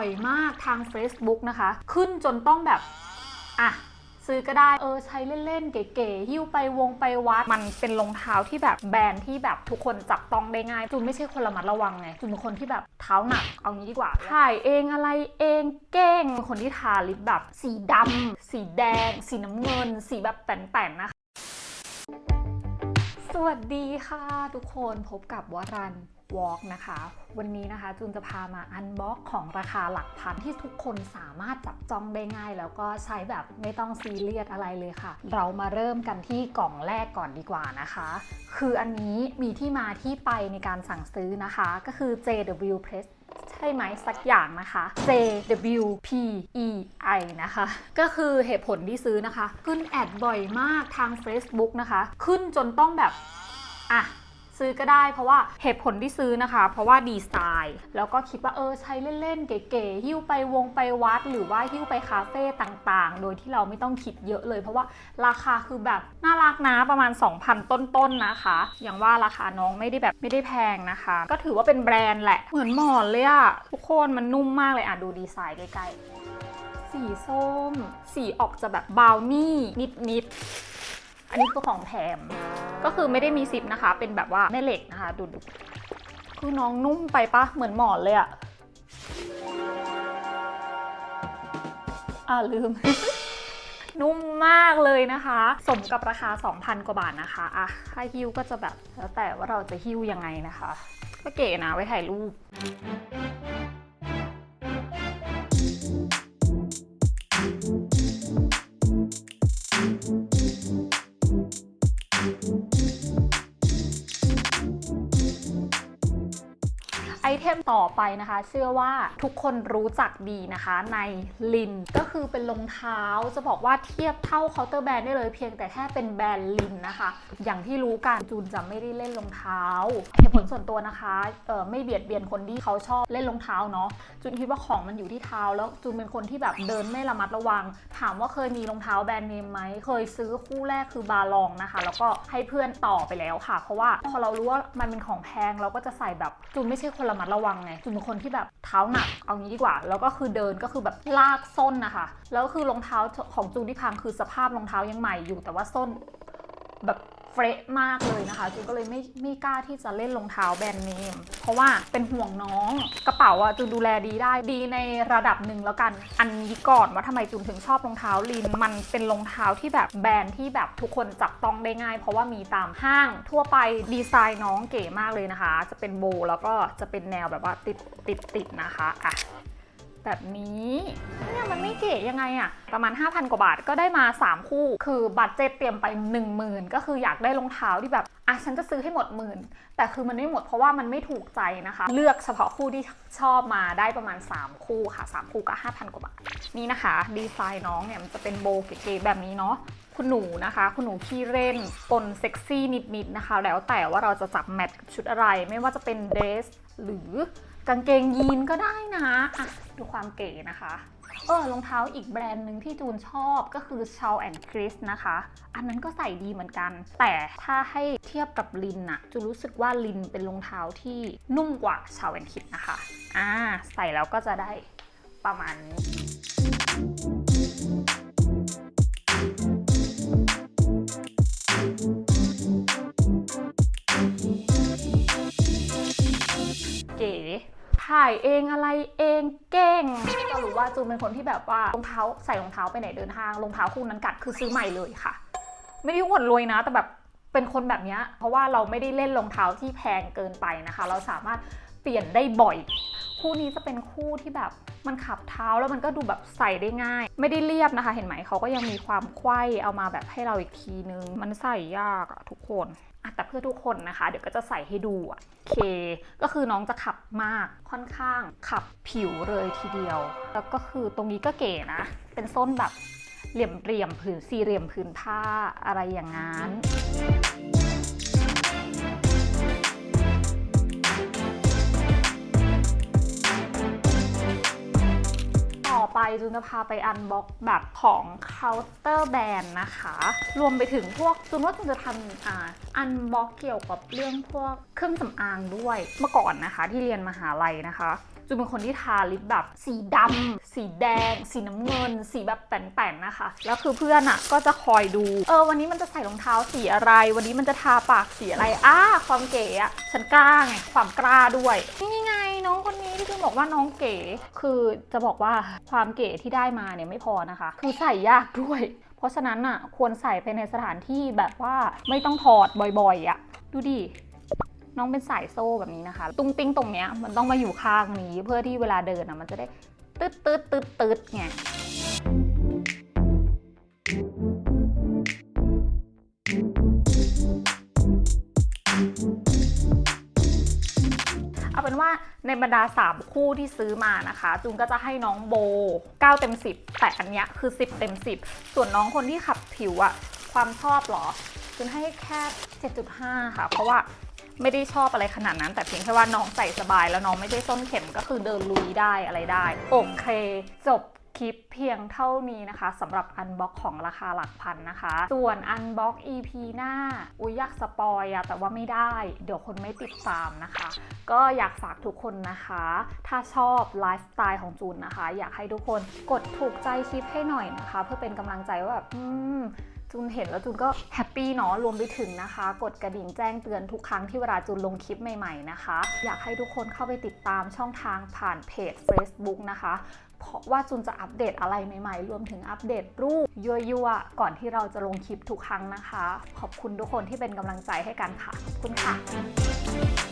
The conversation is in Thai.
บ่อยมากทาง Facebook นะคะ ขึ้นจนต้องแบบ อะ ซื้อก็ได้เออใช้เล่นๆ เก๋ๆหิ้วไปวงไปวัด มันเป็นรองเท้าที่แบบแบรนด์ที่แบบทุกคนจับต้องได้ง่ายจูนไม่ใช่คนระมัดระวังไงจูนเป็นคนที่แบบเท้าหนัก เอางี้ดีกว่า ถ่ายเองอะไรเองเก่งคนที่ทาลิปแบบสีดำสีแดง สีน้ำเงิน สีแบบแป่นๆนะคะ สวัสดีค่ะทุกคนพบกับวรันวอล์กนะคะ วันนี้นะคะจูนจะพามาอันบ็อกของราคาหลักพันที่ทุกคนสามารถจับจองได้ง่าย แล้วก็ใช้แบบไม่ต้องซีเรียสอะไรเลยค่ะ เรามาเริ่มกันที่กล่องแรกก่อนดีกว่านะคะ คืออันนี้มีที่มาที่ไปในการสั่งซื้อนะคะ ก็คือ JW Press ใช่ไหมสักอย่างนะคะ JWPEI นะคะ ก็คือเหตุผลที่ซื้อนะคะ ขึ้นแอดบ่อยมากทาง Facebook นะคะ ขึ้นจนต้องแบบ อะ ซื้อก็ได้เพราะว่าเหตุผลที่ซื้อนะคะ เพราะว่าดีไซน์ แล้วก็คิดว่าเออใช้เล่นๆ เก๋ๆหิ้วไปวงไปวัด หรือว่าหิ้วไปคาเฟ่ต่างๆ โดยที่เราไม่ต้องคิดเยอะเลย เพราะว่าราคาคือแบบน่ารักนะประมาณ 2,000 ต้นๆนะคะ อย่างว่าราคาน้องไม่ได้แบบไม่ได้แพงนะคะ ก็ถือว่าเป็นแบรนด์แหละ เหมือนหมอนเลยอะทุกคนมันนุ่มมากเลยอะดูดีไซน์ใกล้ๆสีส้ม สีออกจะแบบบราวนี่นิดๆ อันนี้คือของแถม ก็คือไม่ได้มีซิปนะคะ เป็นแบบว่าแม่เหล็กนะคะ ดูดูคือน้องนุ่มไปปะเหมือนหมอนเลยอะอ่าลืม นุ่มมากเลยนะคะ สมกับราคา 2,000 กว่าบาทนะคะอะถ้าหิ้วก็จะแบบแล้วแต่ว่าเราจะหิ้วยังไงนะคะ ก็เก๋นะไว้ถ่ายรูป ไอเทมต่อไปนะคะ เชื่อว่าทุกคนรู้จักดีนะคะในลิน ก็คือเป็นรองเท้าจะบอกว่าเทียบเท่าเคาน์เตอร์แบรนด์ได้เลยเพียงแต่แค่เป็นแบรนด์ลินนะคะ อย่างที่รู้กันจูนจะไม่ได้เล่นรองเท้าเหตุผลส่วนตัวนะคะเออไม่เบียดเบียนคนที่เขาชอบเล่นรองเท้าเนาะจูนคิดว่าของมันอยู่ที่เท้า แล้วจูนเป็นคนที่แบบเดินไม่ระมัดระวัง ถามว่าเคยมีรองเท้าแบรนด์เนมไหมเคยซื้อคู่แรกคือบาลองนะคะ แล้วก็ให้เพื่อนต่อไปแล้วค่ะ เพราะว่าพอเรารู้ว่ามันเป็นของแพงเราก็จะใส่แบบจูนไม่ใช่คนระมัดระวังไงจูนเป็นคนที่แบบเท้าหนักเอางี้ดีกว่า แล้วก็คือเดินก็คือแบบลากส้นนะคะ แล้วคือรองเท้าของจูนที่พังคือสภาพรองเท้ายังใหม่อยู่แต่ว่าส้นแบบ เฟรชมากเลยนะคะจูนก็เลยไม่ไม่กล้าที่จะเล่นรองเท้าแบรนด์เนมเพราะว่าเป็นห่วงน้องกระเป๋าอะจูนดูแลดีได้ดีในระดับหนึ่งแล้วกัน อันนี้ก่อนว่าทำไมจูนถึงชอบรองเท้าลิน มันเป็นรองเท้าที่แบบแบรนด์ที่แบบทุกคนจับต้องได้ง่าย เพราะว่ามีตามห้างทั่วไปดีไซน์น้องเก๋มากเลยนะคะ จะเป็นโบแล้วก็จะเป็นแนวแบบว่าติดติดติดนะคะอะ แบบนี้เนี่ยมันไม่เก๋ยังไงอะประมาณ 5,000 กว่าบาทก็ได้มา 3 คู่ คือบัตรเจ็ตเตรียมไป 10,000 ก็คืออยากได้รองเท้าที่แบบอะฉันจะซื้อให้หมดหมื่นแต่คือมันไม่หมดเพราะว่ามันไม่ถูกใจนะคะ เลือกเฉพาะคู่ที่ชอบมาได้ประมาณ 3 คู่ค่ะ 3 คู่ก็5,000 กว่าบาท นี่นะคะ ดีไซน์น้องเนี่ยมันจะเป็นโบเก๋ๆแบบนี้เนาะคุณหนูนะคะ คุณหนูขี้เล่นปนเซ็กซี่นิดๆนะคะ แล้วแต่ว่าเราจะจับแมทกับชุดอะไร ไม่ว่าจะเป็นเดรสหรือ กางเกงยีนก็ได้นะอะดูความเก๋นะคะเออรองเท้าอีกแบรนด์หนึ่งที่จูนชอบก็คือ c h a w and Chris นะคะ อันนั้นก็ใส่ดีเหมือนกัน แต่ถ้าให้เทียบกับลินอะจูนรู้สึกว่าลินเป็นรองเท้าที่นุ่มกว่า c h a w and Chris นะคะ อ่า ใส่แล้วก็จะได้ประมาณนี้ายเองอะไรเองเก่งก็รู้ว่าจูนเป็นคนที่แบบว่ารองเท้าใส่รองเท้าไปไหนเดินทางรองเท้าคู่นั้นกัดคือซื้อใหม่เลยค่ะ ไม่ได้อวดรวยนะ แต่แบบเป็นคนแบบเนี้ยเพราะว่าเราไม่ได้เล่นรองเท้าที่แพงเกินไปนะคะ เราสามารถเปลี่ยนได้บ่อย คู่นี้จะเป็นคู่ที่แบบมันขับเท้าแล้วมันก็ดูแบบใส่ได้ง่าย ไม่ได้เรียบนะคะ เห็นไหมเขาก็ยังมีความไขว้เอามาแบบให้เราอีกทีนึง มันใส่ยากอะทุกคน แต่เพื่อทุกคนนะคะ เดี๋ยวก็จะใส่ให้ดูอะเคก็คือน้องจะขับมากค่อนข้างขับผิวเลยทีเดียว แล้วก็คือตรงนี้ก็เก๋นะ เป็นส้นแบบเหลี่ยมเหลี่ยมๆผืนสี่เหลี่ยมผืนผ้าอะไรอย่างนั้น จูนจะพาไปอันบ็อกแบบของเคาน์เตอร์แบรนด์นะคะ รวมไปถึงพวกจูนว่าจูนจะทำอ่าอันบ็อกเกี่ยวกับเรื่องพวกเครื่องสำอางด้วยเมื่อก่อนนะคะ ที่เรียนมหาลัยนะคะ จูเป็นคนที่ทาลิปแบบสีดำ สีแดง สีน้ำเงิน สีแบบแต่นๆนะคะ แล้วคือเพื่อนอะก็จะคอยดู เออวันนี้มันจะใส่รองเท้าสีอะไร วันนี้มันจะทาปากสีอะไร อ้าความเก๋อะฉันกล้าไง ความกล้าด้วย นี่ไงน้องคนนี้ที่จูนบอกว่าน้องเก๋ คือจะบอกว่าความเก๋ที่ได้มาเนี่ยไม่พอนะคะ คือใส่ยากด้วย เพราะฉะนั้นอะควรใส่ไปในสถานที่แบบว่าไม่ต้องถอดบ่อยๆอะดูดิ น้องเป็นสายโซ่แบบนี้นะคะ ตุ้งติ้งตรงเนี้ยมันต้องมาอยู่ข้างนี้ เพื่อที่เวลาเดินอะมันจะได้ตืดตืดตืดตืดไงเอาเป็นว่าในบรรดา 3 คู่ที่ซื้อมานะคะจูนก็จะให้น้องโบ 9 เต็ม 10 แต่อันเนี้ยคือ 10 เต็ม 10 ส่วนน้องคนที่ขับผิวอะความชอบหรอจูนให้แค่ 7.5 ค่ะ เพราะว่า ไม่ได้ชอบอะไรขนาดนั้น แต่เพียงแค่ว่าน้องใส่สบาย แล้วน้องไม่ได้ส้นเข็มก็คือเดินลุยได้อะไรได้ โอเค จบคลิปเพียงเท่านี้นะคะสำหรับอันบ็อกของราคาหลักพันนะคะ ส่วนอันบ็อก EP หน้า อุ้ยอยากสปอยอะแต่ว่าไม่ได้ เดี๋ยวคนไม่ติดตามนะคะ ก็อยากฝากทุกคนนะคะ ถ้าชอบไลฟ์สไตล์ของจูนนะคะ อยากให้ทุกคนกดถูกใจคลิปให้หน่อยนะคะ เพื่อเป็นกำลังใจว่าแบบอืม จูนเห็นแล้วจูนก็แฮปปี้เนาะรวมไปถึงนะคะ กดกระดิ่งแจ้งเตือนทุกครั้งที่เวลาจูนลงคลิปใหม่ๆนะคะ อยากให้ทุกคนเข้าไปติดตามช่องทางผ่านเพจ Facebook นะคะเพราะว่าจูนจะอัปเดตอะไรใหม่ๆ รวมถึงอัปเดตรูปยั่วๆ ก่อนที่เราจะลงคลิปทุกครั้งนะคะ ขอบคุณทุกคนที่เป็นกำลังใจให้กันค่ะ ขอบคุณค่ะ